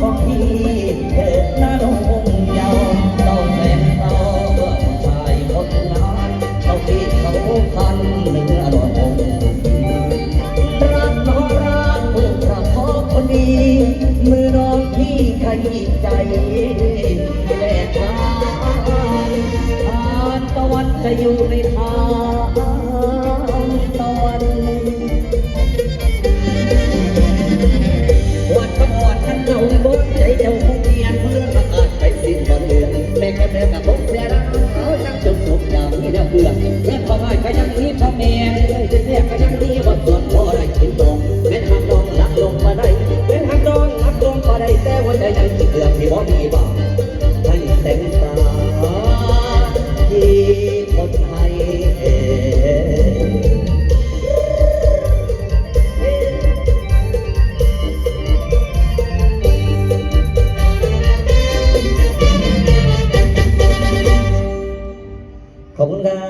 บอพี่เถิดน้าน้อต้องแสนเศร้าชายคนนั้นเขาติดเขาคันเนื้อร้อนองรักน้องรักลูกรัพ่อคนดี มือน้องพี่ขยี้ใจแลกลายทานตะวันจะอยู่ในทาง 好不啦。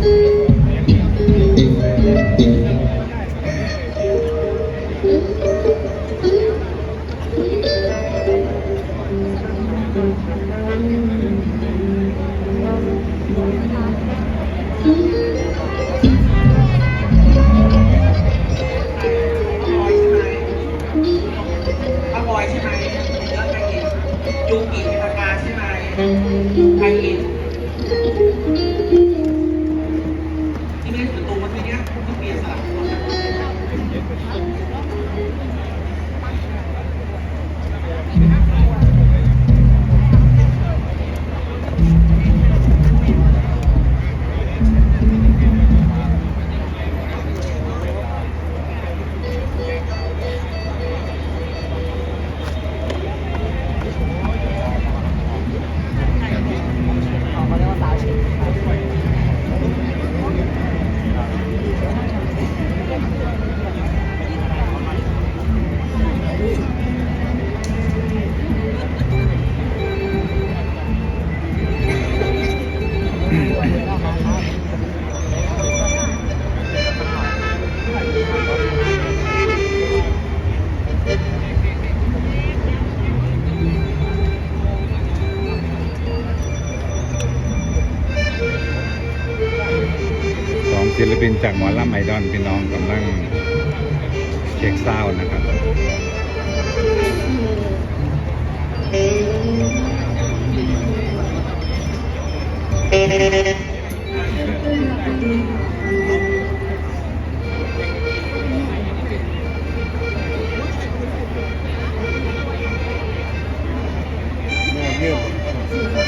อร่อยใช่ไหมแล้วใครกินยูกินทำงาใช่ไหมใครกิน ศิลปินจากหมอลำไมดอนพี่น้องกำลังเช็คซาวนะครับ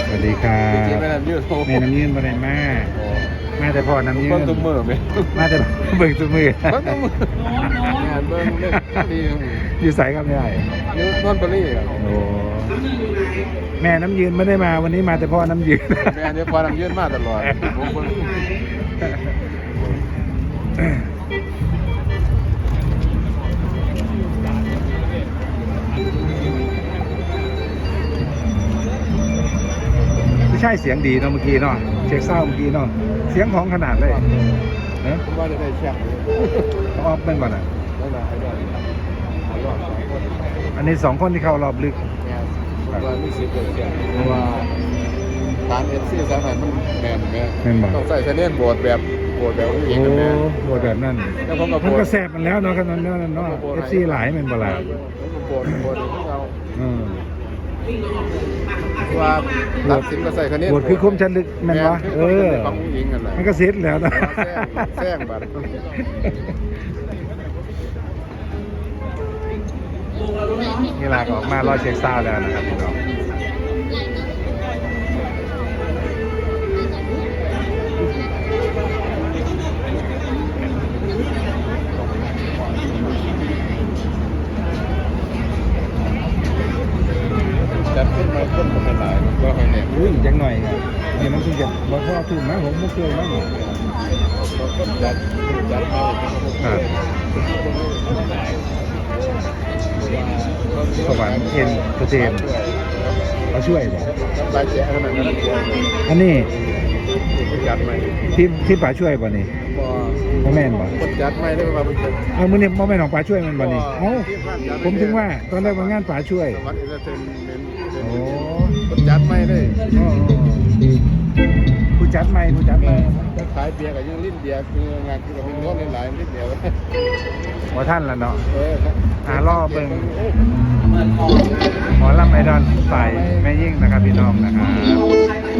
สวัสดีครับมีน้ำเยืดมาเลแม่ แต่พ่อน้ำยืนเบิ่งตุ้มมือไหมมาแต่เบิ่งตุ้มมือเบิ่งตุ้มมือแม่นเบิ่งเล่นดีอยู่ใส่ครับไม่ได้ยืดนวลปรีอะโอ้แม่น้ำยืนไม่ได้มาวันนี้มาแต่พ่อน้ำยืนแม่เนี่ยพอน้ำยืดมาตลอดผมเบิ่งไม่ใช่เสียงดีเนาะเมื่อกี้เนาะเช็คเศร้าเมื่อกี้เนาะ เสียงของขนาดเลยเนอะผมว่าจะได้แชมป์เลยต้องออฟเป็นก่อนอะได้ไหมได้ได้รอบสองคนอันนี้สองคนที่เข้ารอบลึกแม่ผมว่ามีสิทธิ์เกิดแชมป์เพราะว่าตามเอฟซีสายไหนมันแมนแม่แม่นบ่ต้องใส่คะแนนโบดแบบโบดแบบผู้หญิงโอ้นะแม่โหแบบนั้นแล้วผมก็มันโบก็ดแซ่บมันแล้วเนาะกันนั้นเนาะเนาะเอฟซีหลายแมันบ่หลายโบดโบดที่เราอืม ว่าตัดสินก็ใส่คะแนนบทคือคมชันลึกแม่นวะเออของผู้หญิงกันแหละมันก็เซ็ตแล้วนะแซงบัตรนี่ลาก็ออกมารอเช็คซาวด์แล้วนะครับพี่น้อง มาคนมันเป็นหลายก็ให้เนี่ยอุ้ยยังหน่อยครับนี่มันเพิ่งจะบอกพ่อถูกไหมผมไม่เคยมั้งคนจัดจัดมาครับสวรรค์เอ็นเกษมเขาช่วยบ่หลายแจ๊ขนาดนั้นอันนี้จัดใหมที่ที่ป๋าช่วยบ่นี่บ่พ่อแม่นบ่จัดใหม่ได้มาเป็นเอามื้อนี้พ่อแม่นของป๋าช่วยมันบ่นี่เอ้าผมถึงว่าตอนแรกว่างานป๋าช่วยสวัสดีเทนเมนโอ้คนจัดใหม่ได้อ๋อผู้จัดใหม่ผู้จัดใหม่ขายเบียร์กับยังลิ้นเบียร์คืองานคือกับเป็นร้อนหลายลิ้นเดียวว่าท่านละเนาะเออหารอบเบิ่งหมอลำไอดอนใส่แม่ยิ่งนะครับพี่น้องนะครับ